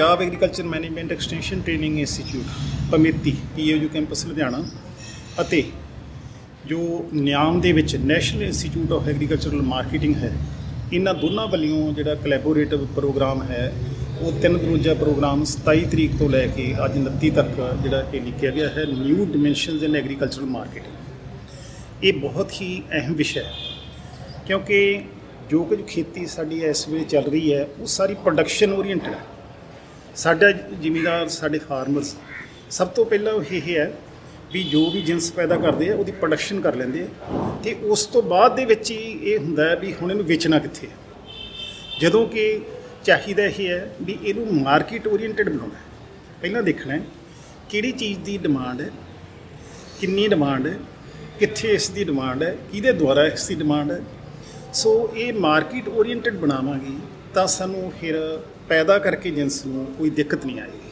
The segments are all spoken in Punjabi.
Punjab agriculture management extension training institute PAMETI PAU campus Ludhiana ਅਤੇ ਜੋ ਨਿਆਮ ਦੇ ਵਿੱਚ national institute of agricultural marketing ਹੈ, ਇਹਨਾਂ ਦੋਨਾਂ ਵੱਲੋਂ ਜਿਹੜਾ ਕੋਲੈਬੋਰੇਟਿਵ ਪ੍ਰੋਗਰਾਮ ਹੈ, ਉਹ ਤਿੰਨ ਰੋਜ਼ਾ ਪ੍ਰੋਗਰਾਮ 27 ਤਰੀਕ ਤੋਂ ਲੈ ਕੇ ਅੱਜ 29 ਤੱਕ ਜਿਹੜਾ ਇਹ ਲਿਖਿਆ ਗਿਆ ਹੈ new dimensions in agricultural marketing ਇਹ ਬਹੁਤ ਹੀ ਅਹਿਮ ਵਿਸ਼ਾ ਹੈ, ਕਿਉਂਕਿ ਜੋ ਕੁਝ ਖੇਤੀ ਸਾਡੀ ਇਸ ਵੇਲੇ ਚੱਲ ਰਹੀ ਹੈ, ਉਹ ਸਾਰੀ ਪ੍ਰੋਡਕਸ਼ਨ ਓਰੀਐਂਟਡ ਹੈ। ਸਾਡਾ ਜ਼ਿਮੀਦਾਰ, ਸਾਡੇ ਫਾਰਮਰਸ ਸਭ ਤੋਂ ਪਹਿਲਾਂ ਇਹ ਹੈ ਵੀ ਜੋ ਵੀ ਜਿੰਸ ਪੈਦਾ ਕਰਦੇ ਆ, ਉਹਦੀ ਪ੍ਰੋਡਕਸ਼ਨ ਕਰ ਲੈਂਦੇ ਆ ਤੇ ਉਸ ਤੋਂ ਬਾਅਦ ਦੇ ਵਿੱਚ ਹੀ ਇਹ ਹੁੰਦਾ ਹੈ ਵੀ ਹੁਣ ਇਹਨੂੰ ਵੇਚਣਾ ਕਿੱਥੇ ਹੈ। ਜਦੋਂ ਕਿ ਚਾਹੀਦਾ ਇਹ ਹੈ ਵੀ ਇਹਨੂੰ ਮਾਰਕੀਟ ਓਰੀਐਂਟਡ ਬਣਾਉਣਾ ਪਹਿਲਾਂ ਦੇਖਣਾ ਹੈ ਕਿਹੜੀ ਚੀਜ਼ ਦੀ ਡਿਮਾਂਡ ਹੈ, ਕਿੰਨੀ ਡਿਮਾਂਡ ਹੈ, ਕਿੱਥੇ ਇਸ ਦੀ ਡਿਮਾਂਡ ਹੈ, ਕਿਹਦੇ ਦੁਆਰਾ ਇਸ ਦੀ ਡਿਮਾਂਡ ਹੈ। ਸੋ ਇਹ ਮਾਰਕੀਟ ਓਰੀਐਂਟਡ ਬਣਾਵਾਂਗੇ ਤਾਂ ਸਾਨੂੰ ਫਿਰ ਪੈਦਾ ਕਰਕੇ ਜਿੰਸ ਨੂੰ ਕੋਈ ਦਿੱਕਤ ਨਹੀਂ ਆਏਗੀ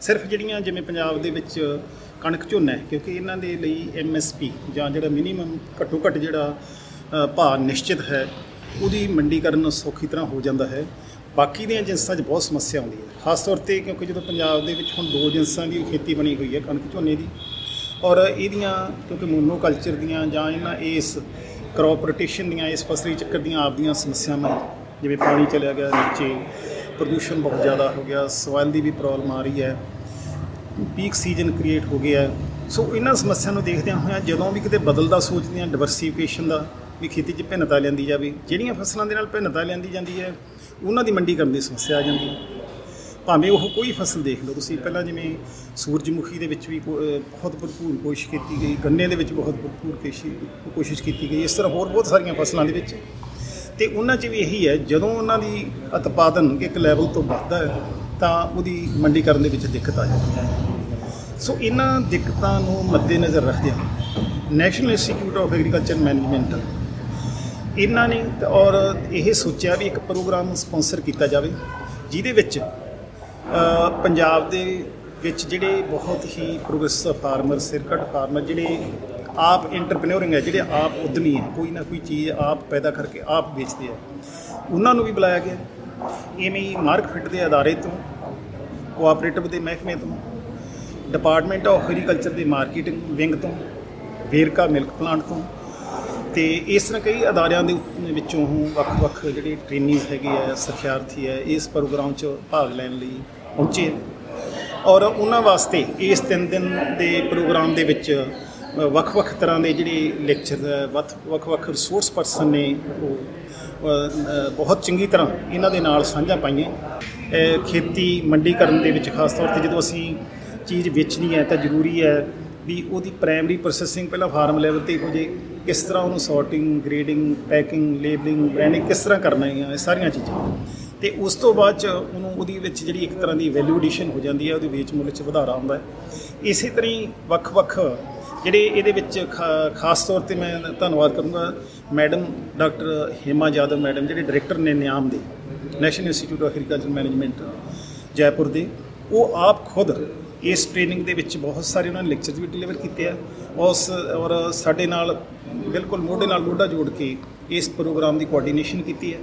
ਸਿਰਫ ਜਿਹੜੀਆਂ ਜਿਵੇਂ ਪੰਜਾਬ ਦੇ ਵਿੱਚ ਕਣਕ ਝੋਨਾ ਹੈ, ਕਿਉਂਕਿ ਇਹਨਾਂ ਦੇ ਲਈ ਐਮਐਸਪੀ ਜਾਂ ਜਿਹੜਾ ਮਿਨੀਮਮ ਘੱਟੋ ਘੱਟ ਜਿਹੜਾ ਭਾਅ ਨਿਸ਼ਚਿਤ ਹੈ, ਉਹਦੀ ਮੰਡੀਕਰਨ ਸੌਖੀ ਤਰ੍ਹਾਂ ਹੋ ਜਾਂਦਾ ਹੈ। ਬਾਕੀ ਦੀਆਂ ਜਿੰਸਾਂ 'ਚ ਬਹੁਤ ਸਮੱਸਿਆ ਆਉਂਦੀ ਹੈ, ਖਾਸ ਤੌਰ ਤੇ ਕਿਉਂਕਿ ਜਦੋਂ ਪੰਜਾਬ ਦੇ ਵਿੱਚ ਹੁਣ ਦੋ ਜਿੰਸਾਂ ਦੀ ਖੇਤੀ ਬਣੀ ਹੋਈ ਹੈ, ਕਣਕ ਝੋਨੇ ਦੀ, ਔਰ ਇਹਦੀਆਂ ਕਿਉਂਕਿ ਮੋਨੋਕਲਚਰ ਦੀਆਂ ਜਾਂ ਇਹਨਾਂ ਇਸ ਕ੍ਰੌਪ ਰੋਟੇਸ਼ਨ ਦੀਆਂ, ਇਸ ਫਸਲੀ ਚੱਕਰ ਦੀਆਂ ਆਪਦੀਆਂ ਸਮੱਸਿਆਵਾਂ ਜਿਵੇਂ ਪਾਣੀ ਚਲਿਆ ਗਿਆ ਨੀਚੇ ਪ੍ਰਦੂਸ਼ਣ ਬਹੁਤ ਜ਼ਿਆਦਾ ਹੋ ਗਿਆ ਸੋਇਲ ਦੀ ਵੀ ਪ੍ਰੋਬਲਮ ਆ ਰਹੀ ਹੈ। ਪੀਕ ਸੀਜ਼ਨ ਕ੍ਰੀਏਟ ਹੋ ਗਿਆ ਸੋ ਇਹਨਾਂ ਸਮੱਸਿਆ ਨੂੰ ਦੇਖਦਿਆਂ ਹੋਇਆਂ ਜਦੋਂ ਵੀ ਕਿਤੇ ਬਦਲਦਾ ਸੋਚਦੇ ਹਾਂ ਡਿਵਰਸੀਫਿਕੇਸ਼ਨ ਦਾ ਵੀ ਖੇਤੀ 'ਚ ਭਿੰਨਤਾ ਲਿਆਂਦੀ ਜਾਵੇ, ਜਿਹੜੀਆਂ ਫਸਲਾਂ ਦੇ ਨਾਲ ਭਿੰਨਤਾ ਲਿਆਂਦੀ ਜਾਂਦੀ ਹੈ, ਉਹਨਾਂ ਦੀ ਮੰਡੀਕਰਨ ਦੀ ਸਮੱਸਿਆ ਆ ਜਾਂਦੀ ਹੈ। ਭਾਵੇਂ ਉਹ ਕੋਈ ਫਸਲ ਦੇਖ ਲਓ, ਤੁਸੀਂ ਪਹਿਲਾਂ ਜਿਵੇਂ ਸੂਰਜਮੁਖੀ ਦੇ ਵਿੱਚ ਵੀ ਕੋ- ਬਹੁਤ ਭਰਪੂਰ ਕੋਸ਼ਿਸ਼ ਕੀਤੀ ਗਈ, ਗੰਨੇ ਦੇ ਵਿੱਚ ਬਹੁਤ ਭਰਪੂਰ ਕੋਸ਼ਿਸ਼ ਕੀਤੀ ਗਈ, ਇਸ ਤਰ੍ਹਾਂ ਹੋਰ ਬਹੁਤ ਸਾਰੀਆਂ ਫਸਲਾਂ ਦੇ ਵਿੱਚ ਤੇ ਉਹਨਾਂ 'ਚ ਵੀ ਇਹੀ ਹੈ, ਜਦੋਂ ਉਹਨਾਂ ਦੀ ਉਤਪਾਦਨ ਇੱਕ ਲੈਵਲ ਤੋਂ ਵੱਧਦਾ ਹੈ, ਤਾਂ ਉਹਦੀ ਮੰਡੀ ਕਰਨ ਦੇ ਵਿੱਚ ਦਿੱਕਤ ਆ ਜਾਂਦੀ ਹੈ। ਸੋ ਇਹਨਾਂ ਦਿੱਕਤਾਂ ਨੂੰ ਮੱਦੇਨਜ਼ਰ ਰੱਖਦਿਆਂ national institute of agriculture management ਇਹਨਾਂ ਨੇ ਔਰ ਇਹ ਸੋਚਿਆ ਵੀ ਇੱਕ ਪ੍ਰੋਗਰਾਮ ਸਪਾਂਸਰ ਕੀਤਾ ਜਾਵੇ, ਜਿਹਦੇ ਵਿੱਚ ਪੰਜਾਬ ਦੇ ਵਿੱਚ ਜਿਹੜੇ ਬਹੁਤ ਹੀ ਪ੍ਰੋਗਰੈਸਿਵ ਫਾਰਮਰ ਸਿਰਕਟ ਫਾਰਮਰ ਜਿਹੜੇ ਆਪ ਐਂਟਰਪ੍ਰੈਨਿਓਰਿੰਗ ਹੈ, ਜਿਹੜੇ ਆਪ ਉਦਮੀ ਹੈ, ਕੋਈ ਨਾ ਕੋਈ ਚੀਜ਼ ਆਪ ਪੈਦਾ ਕਰਕੇ ਆਪ ਵੇਚਦੇ ਆ ਉਹਨਾਂ ਨੂੰ ਵੀ ਬੁਲਾਇਆ ਗਿਆ। ਇਵੇਂ ਹੀ ਮਾਰਕਫਿਟ ਦੇ ਅਦਾਰੇ ਤੋਂ ਕੋਆਪਰੇਟਿਵ ਦੇ ਮਹਿਕਮੇ ਤੋਂ ਡਿਪਾਰਟਮੈਂਟ ਆਫ ਐਗਰੀਕਲਚਰ ਦੇ ਮਾਰਕੀਟਿੰਗ ਵਿੰਗ ਤੋਂ, ਵੇਰਕਾ ਮਿਲਕ ਪਲਾਂਟ ਤੋਂ, ਤੇ ਇਸ ਤਰ੍ਹਾਂ ਕਈ ਅਦਾਰਿਆਂ ਦੇ ਵਿੱਚੋਂ ਵੱਖ-ਵੱਖ ਜਿਹੜੇ ਟ੍ਰੇਨਿੰਗਸ ਹੈਗੇ ਆ, ਸਿੱਖਿਆਰਥੀ ਹੈ, ਇਸ ਪ੍ਰੋਗਰਾਮ 'ਚ ਭਾਗ ਲੈਣ ਲਈ ਪਹੁੰਚੇ ਔਰ ਉਹਨਾਂ ਵਾਸਤੇ ਇਸ ਤਿੰਨ ਦਿਨ ਦੇ ਪ੍ਰੋਗਰਾਮ ਦੇ ਵਿੱਚ ਵੱਖ-ਵੱਖ ਤਰ੍ਹਾਂ ਦੇ ਜਿਹੜੇ ਲੈਕਚਰ ਵੱਖ-ਵੱਖ ਰਿਸੋਰਸ ਪਰਸਨ ਨੇ ਉਹ ਬਹੁਤ ਚੰਗੀ ਤਰ੍ਹਾਂ ਇਹਨਾਂ ਦੇ ਨਾਲ ਸਾਂਝਾ ਪਾਈਆਂ। ਖੇਤੀ ਮੰਡੀਕਰਨ ਦੇ ਵਿੱਚ ਖਾਸ ਤੌਰ ਤੇ ਜਦੋਂ ਅਸੀਂ ਚੀਜ਼ ਵੇਚਣੀ ਹੈ ਤਾਂ ਜ਼ਰੂਰੀ ਹੈ ਵੀ ਉਹਦੀ ਪ੍ਰਾਇਮਰੀ ਪ੍ਰੋਸੈਸਿੰਗ ਪਹਿਲਾਂ ਫਾਰਮ ਲੈਵਲ ਤੇ ਹੋ ਜੇ, ਕਿਸ ਤਰ੍ਹਾਂ ਉਹਨੂੰ sorting grading packing labelling branding ਕਿਸ ਤਰ੍ਹਾਂ ਕਰਨਾ ਹੈ, ਇਹ ਸਾਰੀਆਂ ਚੀਜ਼ਾਂ। ਤੇ ਉਸ ਤੋਂ ਬਾਅਦ ਚ ਉਹਨੂੰ ਉਹਦੀ ਵਿੱਚ ਜਿਹੜੀ ਇੱਕ ਤਰ੍ਹਾਂ ਦੀ ਵੈਲਿਊ ਐਡੀਸ਼ਨ ਹੋ ਜਾਂਦੀ ਹੈ, ਉਹਦੇ ਵੇਚ ਮੁੱਲ ਚ ਵਧਾਰਾ ਆਉਂਦਾ ਹੈ। ਇਸੇ ਤਰ੍ਹਾਂ ਹੀ ਵੱਖ-ਵੱਖ ਜਿਹੜੇ ਇਹਦੇ ਵਿੱਚ ਖਾਸ ਤੌਰ ਤੇ ਮੈਂ ਧੰਨਵਾਦ ਕਰੂੰਗਾ madam doctor Hema Jadhav madam, ਜਿਹੜੇ ਡਾਇਰੈਕਟਰ ਨੇ ਨਿਆਮ ਦੇ, national institute of agriculture management Jaipur ਦੇ। ਉਹ ਆਪ ਖੁਦ ਇਸ ਟ੍ਰੇਨਿੰਗ ਦੇ ਵਿੱਚ ਬਹੁਤ ਸਾਰੇ ਉਹਨਾਂ ਨੇ ਲੈਕਚਰਸ ਵੀ ਡਿਲੀਵਰ ਕੀਤੇ ਆ। ਉਸ, ਔਰ ਸਾਡੇ ਨਾਲ ਬਿਲਕੁਲ ਮੋਢੇ ਨਾਲ ਮੋਢਾ ਜੋੜ ਕੇ ਇਸ ਪ੍ਰੋਗਰਾਮ ਦੀ ਕੋਆਰਡੀਨੇਸ਼ਨ ਕੀਤੀ ਹੈ।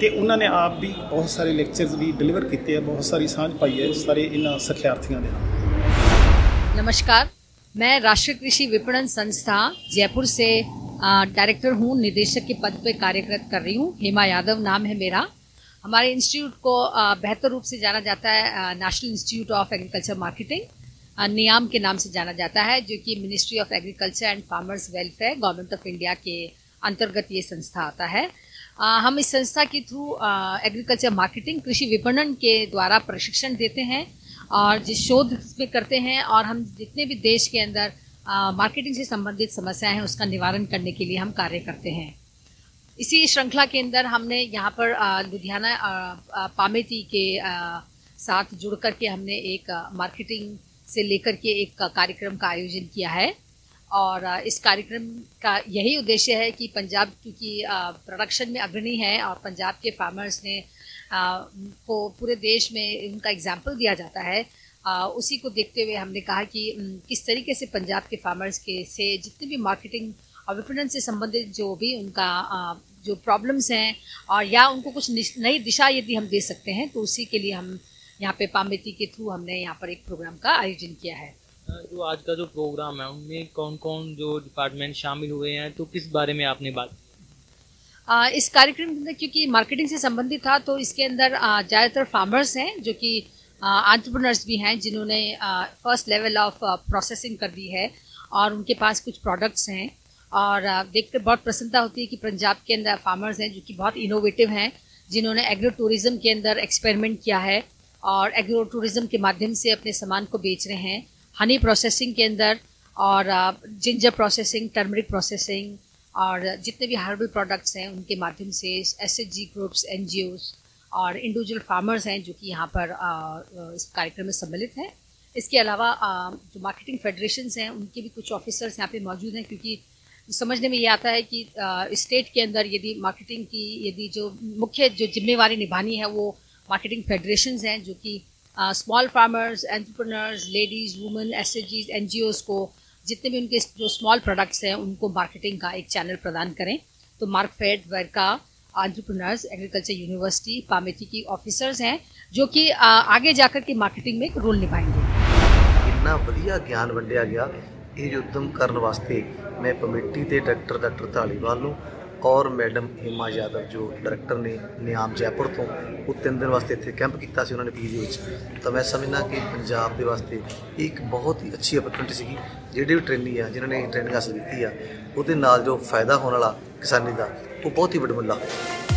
ਤੇ ਉਹਨਾਂ ਨੇ ਆਪ ਵੀ ਬਹੁਤ ਸਾਰੇ ਲੈਕਚਰਸ ਵੀ ਡਿਲੀਵਰ ਕੀਤੇ ਆ, ਬਹੁਤ ਸਾਰੀ ਸਾਂਝ ਪਾਈ ਹੈ ਸਾਰੇ ਇਹਨਾਂ ਸਖਿਆਰਥੀਆਂ ਦੇ ਨਾਲ। ਨਮਸਕਾਰ। मैं राष्ट्रीय कृषि विपणन संस्था जयपुर से डायरेक्टर हूँ निदेशक के पद पे कार्यरत कर रही हूँ। हेमा यादव नाम है मेरा। हमारे इंस्टीट्यूट को बेहतर रूप से जाना जाता है national institute of agriculture marketing NIAM के नाम से जाना जाता है, जो कि ministry of agriculture and farmers welfare government of India के अंतर्गत ये संस्था आता है। हम इस संस्था के थ्रू एग्रीकल्चर मार्केटिंग कृषि विपणन के द्वारा प्रशिक्षण देते हैं। और जिस शोध में करते हैं और हम जितने भी देश के अंदर मार्केटिंग से संबंधित समस्याएँ हैं, उसका निवारण करने के लिए हम कार्य करते हैं। इसी श्रृंखला के अंदर हमने यहाँ पर लुधियाना पामेती के साथ जुड़ करके हमने एक मार्केटिंग से लेकर के एक कार्यक्रम का आयोजन किया है। और इस कार्यक्रम का यही उद्देश्य है कि पंजाब, क्योंकि प्रोडक्शन में अग्रणी है और पंजाब के फार्मर्स ने को पूरे देश में उनका एग्ज़ाम्पल दिया जाता है। उसी को देखते हुए हमने कहा कि किस तरीके से पंजाब के फार्मर्स के से जितनी भी मार्केटिंग और विपणन से संबंधित जो भी उनका जो प्रॉब्लम्स हैं और या उनको कुछ नई दिशा यदि हम दे सकते हैं तो उसी के लिए हम यहाँ पे पामिती के थ्रू हमने यहाँ पर एक प्रोग्राम का आयोजन किया है। जो आज का जो प्रोग्राम है, उनमें कौन कौन जो डिपार्टमेंट शामिल हुए हैं तो किस बारे में आपने बात इस कार्यक्रम के अंदर क्योंकि मार्केटिंग से संबंधित था तो इसके अंदर ज़्यादातर फार्मर्स हैं जो कि आंट्रप्रनर्स भी हैं जिन्होंने फ़र्स्ट लेवल ऑफ़ प्रोसेसिंग कर दी है और उनके पास कुछ प्रोडक्ट्स हैं। और देखकर बहुत प्रसन्नता होती है कि पंजाब के अंदर फार्मर्स हैं जो कि बहुत इनोवेटिव हैं, जिन्होंने एग्रो टूरिज़्म के अंदर एक्सपेरिमेंट किया है और एग्रो टूरिज़्म के माध्यम से अपने सामान को बेच रहे हैं। हनी प्रोसेसिंग के अंदर और जिंजर प्रोसेसिंग टर्मरिक प्रोसेसिंग और जितने भी हर्बल प्रोडक्ट्स हैं, उनके माध्यम से S H G groups N G Os और इंडिविजुअल फार्मर्स हैं, जो कि यहाँ पर इस कार्यक्रम में सम्मिलित हैं। इसके अलावा जो मार्केटिंग फेडरेशंस हैं, उनके भी कुछ ऑफिसर्स यहाँ पे मौजूद हैं, क्योंकि समझने में ये आता है कि स्टेट के अंदर यदि मार्केटिंग की, यदि जो मुख्य जो जिम्मेवारी निभानी है, वो मार्केटिंग फेडरेशंस हैं, जो कि small farmers entrepreneurs ladies women S N G Os को जितने भी उनके जो स्मॉल प्रोडक्ट्स हैं उनको मार्केटिंग का एक चैनल प्रदान करें तो Markfed Verka entrepreneurs agriculture university PAMETI की ऑफिसर्स हैं जो कि आगे जाकर के मार्केटिंग में एक रोल निभाएंगे ਇੰਨਾ ਵਧੀਆ ਗਿਆਨ ਵੰਡਿਆ ਗਿਆ ਇਹ ਉਦਮ ਕਰਨ ਵਾਸਤੇ ਮੈਂ ਕਮੇਟੀ ਦੇ ਡਾਇਰੈਕਟਰ ਡਾਕਟਰ ਢਾਲੀਵਾਲ ਨੂੰ ਔਰ ਮੈਡਮ ਹਿਮਾ ਯਾਦਵ, ਜੋ ਡਾਇਰੈਕਟਰ ਨੇ ਨਿਆਮ ਜੈਪੁਰ ਤੋਂ ਉਹ ਤਿੰਨ ਦਿਨ ਵਾਸਤੇ ਇੱਥੇ ਕੈਂਪ ਕੀਤਾ ਸੀ, ਉਹਨਾਂ ਨੇ ਪੀਜੀ ਵਿੱਚ। ਤਾਂ ਮੈਂ ਸਮਝਦਾ ਕਿ ਪੰਜਾਬ ਦੇ ਵਾਸਤੇ ਇਹ ਇੱਕ ਬਹੁਤ ਹੀ ਅੱਛੀ ਅਪਰਚੂਨਿਟੀ ਸੀਗੀ, ਜਿਹੜੇ ਵੀ ਟ੍ਰੇਨੀ ਆ, ਜਿਨ੍ਹਾਂ ਨੇ ਟ੍ਰੇਨਿੰਗ ਹਾਸਲ ਕੀਤੀ ਆ, ਉਹਦੇ ਨਾਲ ਜੋ ਫਾਇਦਾ ਹੋਣ ਵਾਲਾ ਕਿਸਾਨੀ ਦਾ, ਉਹ ਬਹੁਤ ਹੀ ਵੱਡਮੁੱਲਾ ਹੋਇਆ।